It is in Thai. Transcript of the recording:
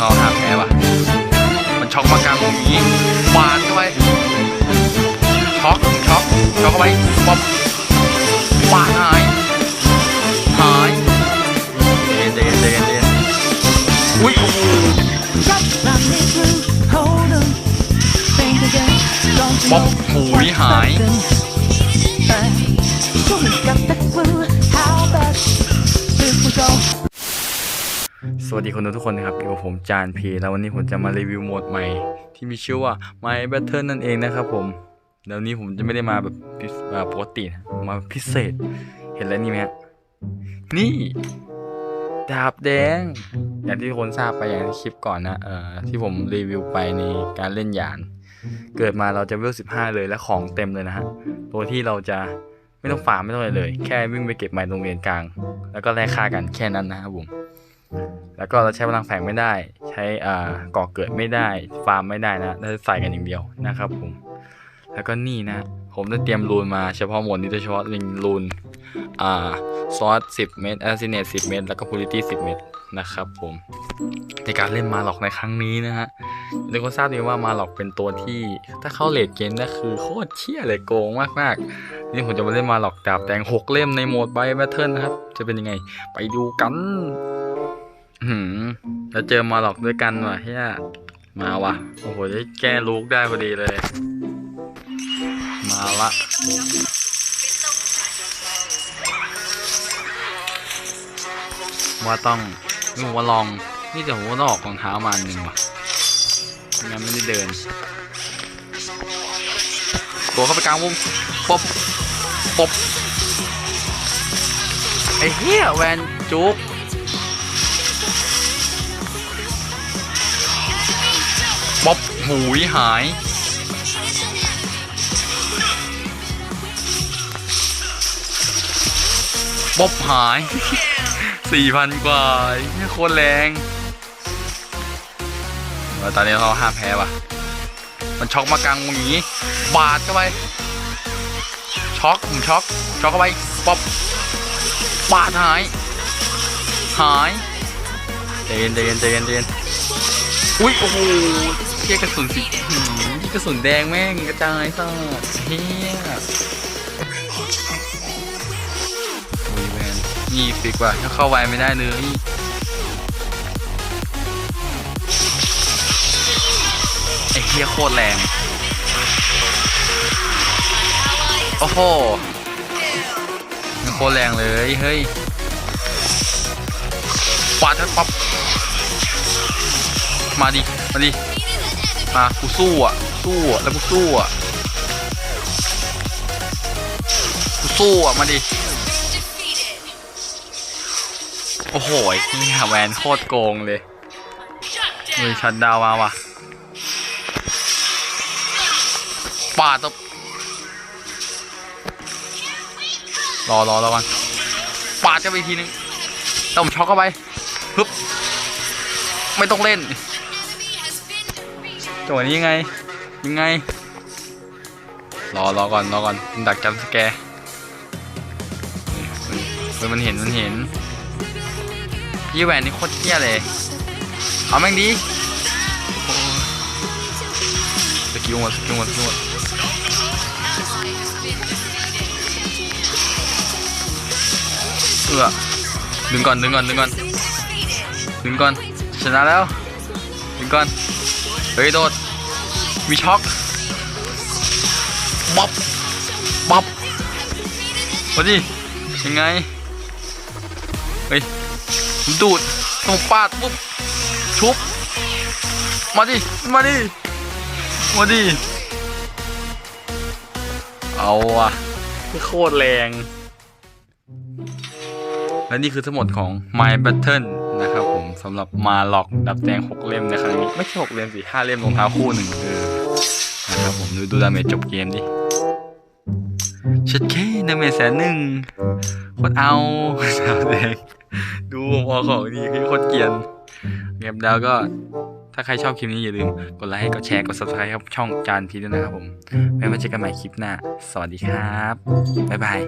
เราหาแพ้ว่ะมันช็อกมากลางตรงนี้บานเข้าไปช็อกช็อกช็อกเข้าไปป๊อปบานหาย หายเย็นเย็นเย็นเย็นอุ้ย ป๊อป know หูยหาย Got the clue How about? สวัสดีคนดูทุกคนนะครับอยู่กับผมจานพีแล้ววันนี้ผมจะมารีวิวโหมดใหม่ ที่มีชื่อว่า My Battle นั่นเองนะครับผมแล้วนี้ผมจะไม่ได้มาแบบปกตินะมาพิเศษ เห็นแล้วนี่ไหมฮะนี่ ดาบแดง อย่างที่ทุกคนทราบไปอย่างที่คลิปก่อนนะเอ่อที่ผมรีวิวไปในการเล่นยาน เกิดมาเราจะเวล15เลยและของเต็มเลยนะฮะโดยที่เราจะไม่ต้องฟาร์มไม่ต้องอะไรเลย แค่วิ่งไปเก็บไม้ตรงเรียนกลาง แล้วก็แลกค่ากันแค่นั้นนะครับผม แล้วก็เราใช้พลังแฝงไม่ได้ ใช้อ่าก่อเกิดไม่ได้ ฟาร์มไม่ได้นะเราจะใส่กันอย่างเดียวนะครับผม แล้วก็นี่นะ ผมได้เตรียมรูนมาเฉพาะหมวดนี้โดยเฉพาะลิงรูนอ่าซอส10 เมตรแอซิเนต10 เมตร แล้วก็พูลิตี้10 เมตรนะครับผมในการเล่นมาหลอกในครั้งนี้นะฮะเดี๋ยวก็ทราบดีว่ามาหลอกเป็นตัวที่ ถ้าเข้าเลดเกมนี่คือโคตรเชี่ยเลยโกงมากๆนี่ผมจะมาเล่นมาหลอกดาบแดงหกเล่มในโหมดไบแบทเทิลนะครับ จะเป็นยังไง ไปดูกัน หืมแล้วเจอมาหลอกด้วยกันว่ะเฮียมาว่ะ โอ้โห ได้แก้ลูกได้พอดีเลย มาละว่าต้องนี่ผมว่าลอง นี่แต่ผมว่าต้องออกรองเท้ามาหนึ่งว่ะงั้นไม่ได้เดิน ตัวเข้าไปกลางวงปบปบไอ้เหี้ยแวนจุก บ๊อบหูยหาย บ๊อบหายสี่พันกว่าโคตรแรงว่าตอนนี้เราห้าแพ้ว่ะ มันช็อกมากลางวงอย่างนี้ บาดเข้าไป ช็อกผมช็อก ช็อกเข้าไป ป๊อบ บาดหาย หายเย็นเย็นเย็นเย็นอุ้ย โอ้โห เฮียกระสุนสีหืมกระสุนแดงแม่งกระจายซะเฮียโอ้ยแมนนี่ฟิกว่ะถ้าเข้าไวไม่ได้เลยไอเฮียโคตรแรง โอ้โหโคตรแรงเลย เฮ้ยปาดทัดปั๊บมาดิ มาดิ มากูสู้อะสู้อะแล้วกูสู้อะกูสู้อะมาดิโอ้โหนี่แวนโคตรโกงเลยมือชัดดาวมาว่ะปาตบรอรอรอกันปาจะไปอีกทีนึงแล้วผมช็อกเข้าไปฮึบไม่ต้องเล่น จังหวะนี้ยังไง ยังไง รอรอก่อนรอก่อนดักจัมป์สแกร์เฮ้ยมันเห็นมันเห็นยี่แหวนนี่โคตรเที่ยเลย เอาแม่งดีสกิลหมดสกิลหมดสกิลหมดเอือดึงก่อนดึงก่อนดึงก่อนดึงก่อนชนะแล้วดึงก่อน เฮ้ยโดดมีช็อกบ๊อบบ๊อบมาดิยังไง เฮ้ยผมดูดต้องปาดปุ๊บชุบ มาดิ มาดิ มาดิ เอาว่ะโคตรแรง และนี่คือทั้งหมดของ My Battle นะครับผมสำหรับมาล็อกดับแดง6เล่มในครั้งนี้ ไม่ใช่6เล่มสิ5เล่มรองเท้าคู่หนึ่งเออนะครับผมดูดูดาเมจจบเกมดิชัดแค่ดาเมจแสนหนึ่งโคตรเอาดาวแดงดูผมเอาของดีคือโคตรเกียนเกมแล้วก็ถ้าใครชอบคลิปนี้อย่าลืมกดไลค์กดแชร์กด subscribe ครับช่องจานพีด้วยนะครับผมไว้มาเจอกันใหม่คลิปหน้า สวัสดีครับ บ๊ายบาย